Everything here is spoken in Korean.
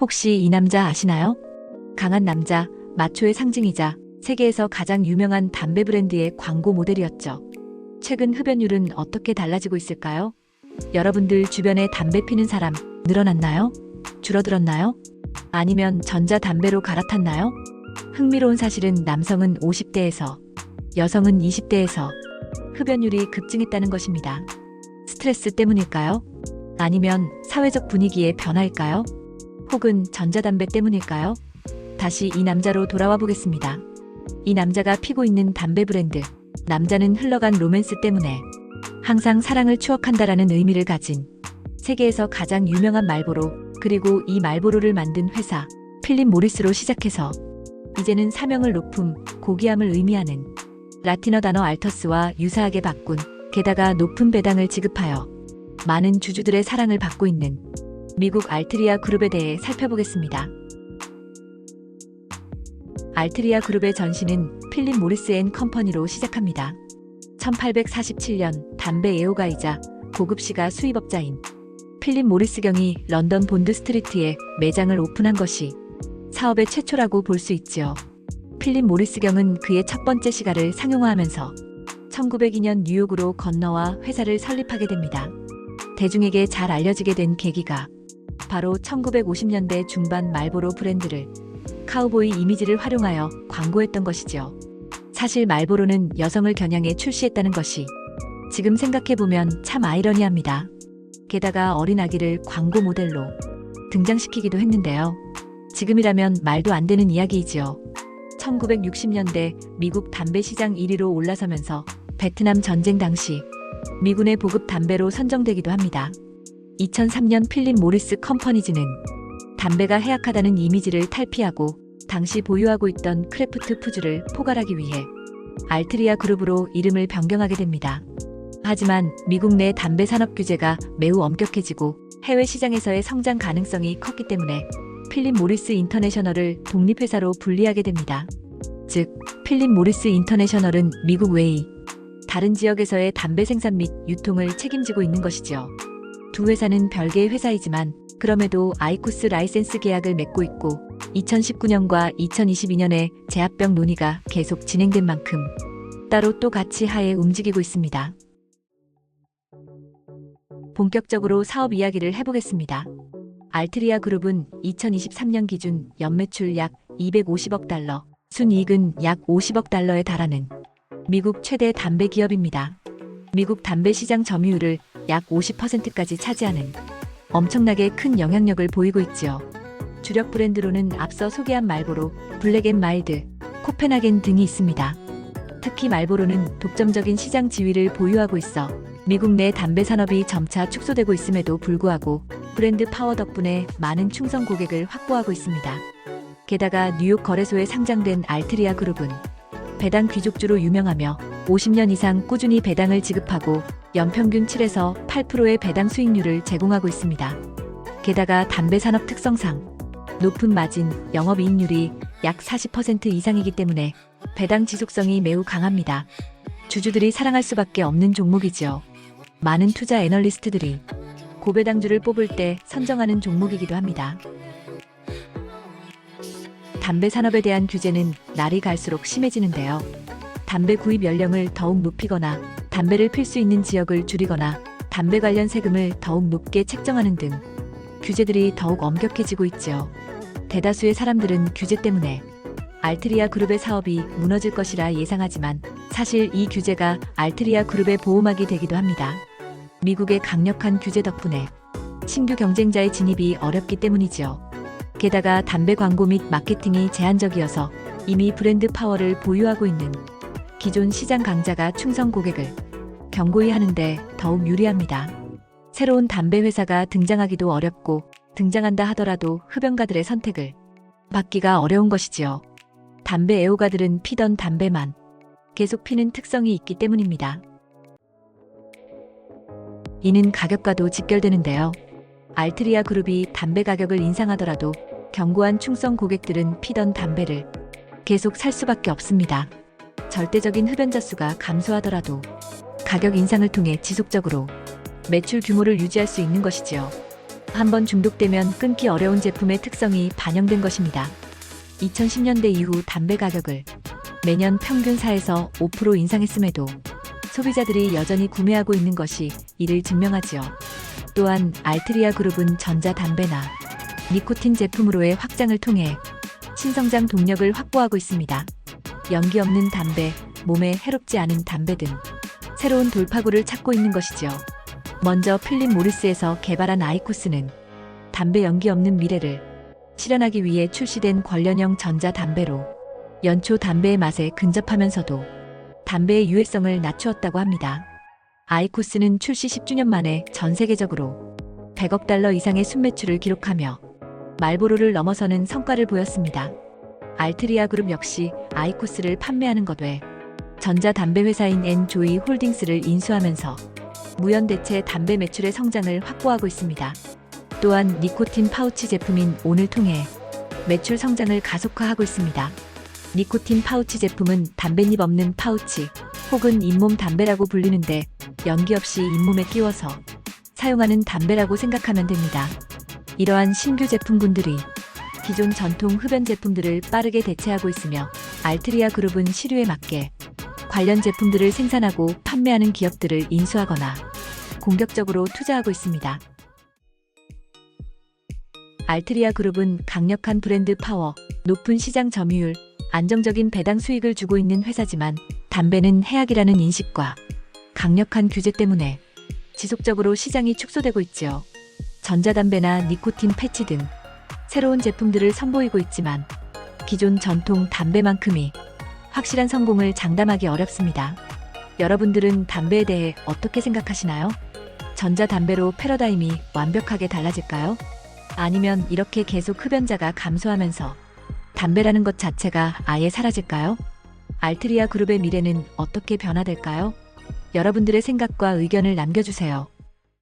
혹시 이 남자 아시나요? 강한 남자, 마초의 상징이자 세계에서 가장 유명한 담배 브랜드의 광고 모델이었죠. 최근 흡연율은 어떻게 달라지고 있을까요? 여러분들 주변에 담배 피는 사람 늘어났나요? 줄어들었나요? 아니면 전자담배로 갈아탔나요? 흥미로운 사실은 남성은 50대에서, 여성은 20대에서 흡연율이 급증했다는 것입니다. 스트레스 때문일까요? 아니면 사회적 분위기의 변화일까요? 혹은 전자담배 때문일까요? 다시 이 남자로 돌아와 보겠습니다. 이 남자가 피고 있는 담배 브랜드. 남자는 흘러간 로맨스 때문에 항상 사랑을 추억한다라는 의미를 가진 세계에서 가장 유명한 말보로 그리고 이 말보로를 만든 회사 필립 모리스로 시작해서 이제는 사명을 높음, 고귀함을 의미하는 라틴어 단어 알터스와 유사하게 바꾼 게다가 높은 배당을 지급하여 많은 주주들의 사랑을 받고 있는 미국 알트리아 그룹에 대해 살펴보겠습니다. 알트리아 그룹의 전신은 필립 모리스 앤 컴퍼니로 시작합니다. 1847년 담배 애호가이자 고급 시가 수입업자인 필립 모리스 경이 런던 본드 스트리트에 매장을 오픈한 것이 사업의 최초라고 볼 수 있지요. 필립 모리스 경은 그의 첫 번째 시가를 상용화하면서 1902년 뉴욕으로 건너와 회사를 설립하게 됩니다. 대중에게 잘 알려지게 된 계기가 바로 1950년대 중반 말보로 브랜드를 카우보이 이미지를 활용하여 광고했던 것이죠. 사실 말보로는 여성을 겨냥해 출시했다는 것이 지금 생각해보면 참 아이러니합니다. 게다가 어린 아기를 광고 모델로 등장시키기도 했는데요. 지금이라면 말도 안 되는 이야기이지요. 1960년대 미국 담배 시장 1위로 올라서면서 베트남 전쟁 당시 미군의 보급 담배로 선정되기도 합니다. 2003년 필립 모리스 컴퍼니즈는 담배가 해악하다는 이미지를 탈피하고 당시 보유하고 있던 크래프트 푸즈를 포괄하기 위해 알트리아 그룹으로 이름을 변경하게 됩니다. 하지만 미국 내 담배 산업 규제가 매우 엄격해지고 해외 시장에서의 성장 가능성이 컸기 때문에 필립 모리스 인터내셔널을 독립회사로 분리하게 됩니다. 즉, 필립 모리스 인터내셔널은 미국 외의 다른 지역에서의 담배 생산 및 유통을 책임지고 있는 것이죠. 두 회사는 별개의 회사이지만 그럼에도 아이코스 라이센스 계약을 맺고 있고 2019년과 2022년에 재합병 논의가 계속 진행된 만큼 따로 또 같이 하에 움직이고 있습니다. 본격적으로 사업 이야기를 해보겠습니다. 알트리아 그룹은 2023년 기준 연매출 약 250억 달러, 순이익은 약 50억 달러에 달하는 미국 최대 담배 기업입니다. 미국 담배 시장 점유율을 약 50%까지 차지하는 엄청나게 큰 영향력을 보이고 있지요. 주력 브랜드로는 앞서 소개한 말보로, 블랙앤마일드, 코펜하겐 등이 있습니다. 특히 말보로는 독점적인 시장 지위를 보유하고 있어 미국 내 담배 산업이 점차 축소되고 있음에도 불구하고 브랜드 파워 덕분에 많은 충성 고객을 확보하고 있습니다. 게다가 뉴욕 거래소에 상장된 알트리아 그룹은 배당 귀족주로 유명하며 50년 이상 꾸준히 배당을 지급하고 연평균 7에서 8%의 배당 수익률을 제공하고 있습니다. 게다가 담배 산업 특성상 높은 마진, 영업이익률이 약 40% 이상이기 때문에 배당 지속성이 매우 강합니다. 주주들이 사랑할 수밖에 없는 종목이지요. 많은 투자 애널리스트들이 고배당주를 뽑을 때 선정하는 종목이기도 합니다. 담배 산업에 대한 규제는 날이 갈수록 심해지는데요. 담배 구입 연령을 더욱 높이거나 담배를 필 수 있는 지역을 줄이거나 담배 관련 세금을 더욱 높게 책정하는 등 규제들이 더욱 엄격해지고 있지요. 대다수의 사람들은 규제 때문에 알트리아 그룹의 사업이 무너질 것이라 예상하지만 사실 이 규제가 알트리아 그룹의 보호막이 되기도 합니다. 미국의 강력한 규제 덕분에 신규 경쟁자의 진입이 어렵기 때문이지요. 게다가 담배 광고 및 마케팅이 제한적이어서 이미 브랜드 파워를 보유하고 있는 기존 시장 강자가 충성 고객을 경고히 하는데 더욱 유리합니다. 새로운 담배 회사가 등장하기도 어렵고 등장한다 하더라도 흡연가들의 선택을 받기가 어려운 것이지요. 담배 애호가들은 피던 담배만 계속 피는 특성이 있기 때문입니다. 이는 가격과도 직결되는데요. 알트리아 그룹이 담배 가격을 인상하더라도 견고한 충성 고객들은 피던 담배를 계속 살 수밖에 없습니다. 절대적인 흡연자 수가 감소하더라도 가격 인상을 통해 지속적으로 매출 규모를 유지할 수 있는 것이지요. 한번 중독되면 끊기 어려운 제품의 특성이 반영된 것입니다. 2010년대 이후 담배 가격을 매년 평균 4에서 5% 인상했음에도 소비자들이 여전히 구매하고 있는 것이 이를 증명하지요. 또한 알트리아 그룹은 전자담배나 니코틴 제품으로의 확장을 통해 신성장 동력을 확보하고 있습니다. 연기 없는 담배, 몸에 해롭지 않은 담배 등 새로운 돌파구를 찾고 있는 것이죠. 먼저 필립 모리스에서 개발한 아이코스는 담배 연기 없는 미래를 실현하기 위해 출시된 관련형 전자담배로 연초 담배의 맛에 근접하면서도 담배의 유해성을 낮추었다고 합니다. 아이코스는 출시 10주년 만에 전 세계적으로 100억 달러 이상의 순매출을 기록하며 말보로를 넘어서는 성과를 보였습니다. 알트리아 그룹 역시 아이코스를 판매하는 것 외 전자담배 회사인 엔조이 홀딩스를 인수하면서 무연대체 담배 매출의 성장을 확보하고 있습니다. 또한 니코틴 파우치 제품인 온을 통해 매출 성장을 가속화하고 있습니다. 니코틴 파우치 제품은 담뱃잎 없는 파우치 혹은 잇몸 담배라고 불리는데 연기 없이 잇몸에 끼워서 사용하는 담배라고 생각하면 됩니다. 이러한 신규 제품군들이 기존 전통 흡연 제품들을 빠르게 대체하고 있으며 알트리아 그룹은 시류에 맞게 관련 제품들을 생산하고 판매하는 기업들을 인수하거나 공격적으로 투자하고 있습니다. 알트리아 그룹은 강력한 브랜드 파워, 높은 시장 점유율, 안정적인 배당 수익을 주고 있는 회사지만 담배는 해악이라는 인식과 강력한 규제 때문에 지속적으로 시장이 축소되고 있지요. 전자담배나 니코틴 패치 등 새로운 제품들을 선보이고 있지만 기존 전통 담배만큼이 확실한 성공을 장담하기 어렵습니다. 여러분들은 담배에 대해 어떻게 생각하시나요? 전자담배로 패러다임이 완벽하게 달라질까요? 아니면 이렇게 계속 흡연자가 감소하면서 담배라는 것 자체가 아예 사라질까요? 알트리아 그룹의 미래는 어떻게 변화될까요? 여러분들의 생각과 의견을 남겨주세요.